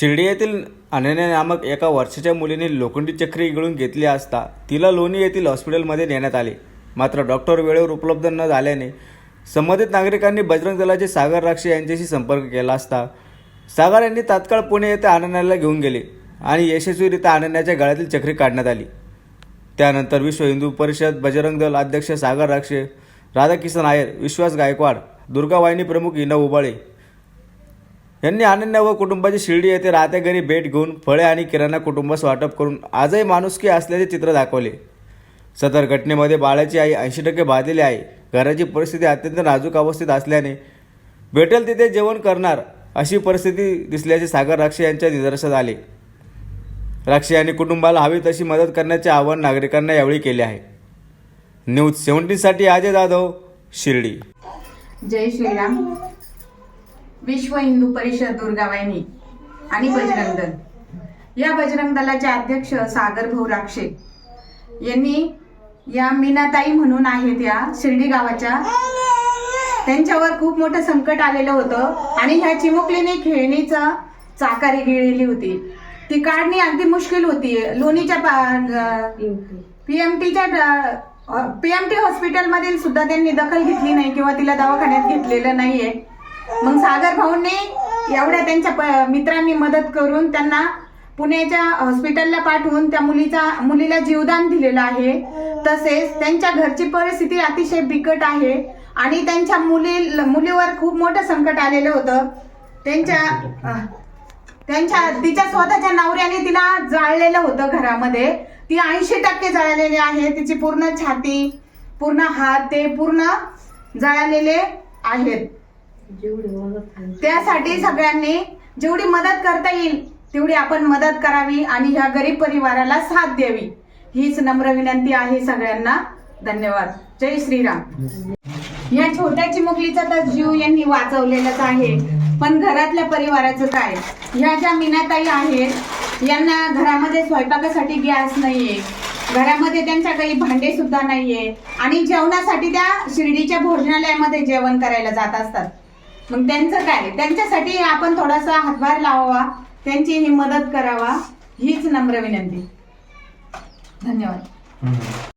शिर्डी येथील अनन्या नामक एका वर्षाच्या मुलीने लोखंडी चक्री गिळून घेतली असता तिला लोणी येथील हॉस्पिटलमध्ये नेण्यात आले. मात्र डॉक्टर वेळेवर उपलब्ध न झाल्याने संबंधित नागरिकांनी बजरंग दलाचे सागर राक्षे यांच्याशी संपर्क केला असता सागर यांनी तात्काळ पुणे येथे अनन्याला घेऊन गेले आणि यशस्वीरित्या अनन्याच्या गळ्यातील चक्री काढण्यात आली. त्यानंतर विश्व हिंदू परिषद बजरंग दल अध्यक्ष सागर राक्षे राधाकिशन आयर विश्वास गायकवाड दुर्गा वाहिनी प्रमुख इना उबाळे यांनी आनंद व कुटुंबाची शिर्डी येथे राहत्या घरी भेट घेऊन फळे आणि किराणा कुटुंबास वाटप करून आजही माणुसकी असल्याचे चित्र दाखवले. सदर घटनेमध्ये बाळाची आई ऐंशी टक्के बाधलेली आहे. घराची परिस्थिती अत्यंत नाजूक अवस्थेत असल्याने भेटेल तिथे जेवण करणार अशी परिस्थिती दिसल्याचे सागर राक्षे यांच्या निदर्शनात आले. राक्षे यांनी कुटुंबाला हवी तशी मदत करण्याचे आवाहन नागरिकांना यावेळी केले आहे. न्यूज सेव्हन्टीनसाठी अजय जाधव शिर्डी. जय श्रीराम. विश्व हिंदू परिषद दुर्गावाहिनी आणि बजरंग दल या बजरंग दलाचे अध्यक्ष सागर भाऊ राक्षे यांनी या मीनाताई म्हणून आहेत या शिर्डी गावाच्या. त्यांच्यावर खूप मोठं संकट आलेलं होतं आणि ह्या चिमुकलीने खेळणीचं चाकारी गिळली होती. ती काढणी अगदी मुश्किल होती. लोणीच्या पीएमटीच्या पीएमटी हॉस्पिटलमधील सुद्धा त्यांनी दखल घेतली नाही किंवा तिला दवाखान्यात घेतलेलं नाहीये. मग सागर भाऊंनी एवढ्या त्यांच्या प- मित्रांनी मदत करून त्यांना पुण्याच्या हॉस्पिटलला पाठवून त्या मुलीचा मुलीला जीवदान दिलेलं आहे. तसेच त्यांच्या घरची परिस्थिती अतिशय बिकट आहे आणि त्यांच्या मुली मुलीवर खूप मोठं संकट आलेलं होतं. त्यांच्या त्यांच्या तिच्या स्वतःच्या नवऱ्याने तिला जाळलेलं होतं घरामध्ये. ती ऐंशी टक्के जळालेली आहे. तिची पूर्ण छाती पूर्ण हात ते पूर्ण जळालेले आहेत. त्यासाठी सगळ्यांनी जेवढी मदत करता येईल तेवढी आपण मदत करावी आणि ह्या गरीब परिवाराला साथ द्यावी. हीच नम्र विनंती आहे सगळ्यांना. धन्यवाद. जय श्रीराम. या छोट्या चिमुकलीचा तर जीव यांनी वाचवलेलाच आहे. पण घरातल्या परिवाराचं काय? ह्या ज्या मीनाताई आहेत यांना घरामध्ये स्वयंपाकासाठी गॅस नाहीये. घरामध्ये त्यांच्या काही भांडे सुद्धा नाहीये. आणि जेवणासाठी त्या शिर्डीच्या भोजनालयामध्ये जेवण करायला जात असतात. मग त्यांचं काय त्यांच्यासाठी आपण थोडासा हातभार लावावा. त्यांची ही मदत करावा. हीच नम्र विनंती. धन्यवाद.